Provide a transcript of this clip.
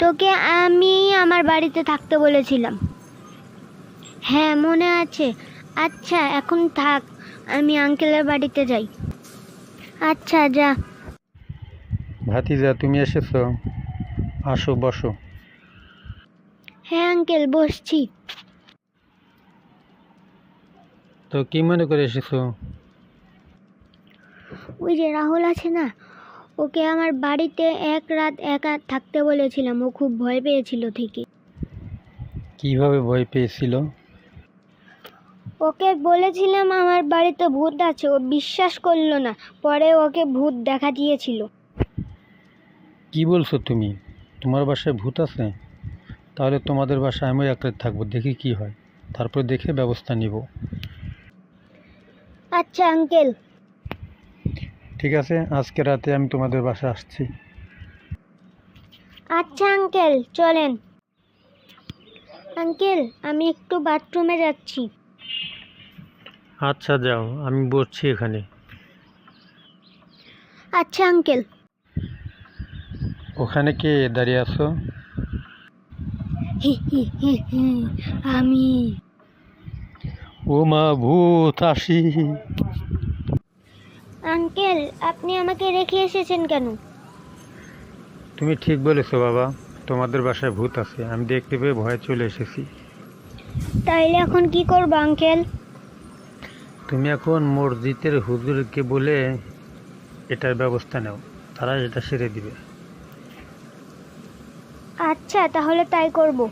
তোকে আমি আমার বাড়িতে থাকতে বলেছিলাম। হ্যাঁ মনে আছে। আচ্ছা এখন থাক আমি আঙ্কেলের বাড়িতে যাই। আচ্ছা যা। ভাতিজা তুমি এসেছ? আসো বসো। হ্যাঁ আঙ্কেল বসছি। তো কি মনে করে এসেছ? ওই যে রাহুল আছে না ওকে আমার বাড়িতে এক রাত একা থাকতে বলেছিলাম। ও খুব ভয় পেয়েছিল থেকে। কীভাবে ভয় পেয়েছিল? ওকে বলেছিলাম আমার বাড়িতে ভূত আছে। ও বিশ্বাস করল না। পরে ওকে ভূত দেখা দিয়েছিল। কি বলছো তুমি? তোমার বাসায় ভূত আছে? তাহলে তোমাদের বাসায় আমিও এক রাত থাকব দেখি কি হয়। তারপর দেখে ব্যবস্থা নিব। আচ্ছা আঙ্কেল। ঠিক আছে? আজকে রাতে আমি তোমাদের বাসায় আসছি। আচ্ছা আঙ্কেল চলেন। আঙ্কেল আমি একটু বাথরুমে যাচ্ছি। আচ্ছা যাও আমি বসছি এখানে। আচ্ছা আঙ্কেল। ওখানে কে দাঁড়িয়ে আছো? আমি। ও মা ভূত আসি। আঙ্কেল আপনি আমাকে রেখে এসেছেন কেন? তুমি ঠিক বলেছ বাবা। তোমাদের বাসায় ভূত আছে। আমি দেখতে পেয়ে ভয়ে চলে এসেছি। তাইলে এখন কি করব আঙ্কেল? তুমি এখন মসজিদের হুজুরকে বলে এটার ব্যবস্থা নাও। তারা এটা সেরে দিবে। আচ্ছা তাহলে তাই করব।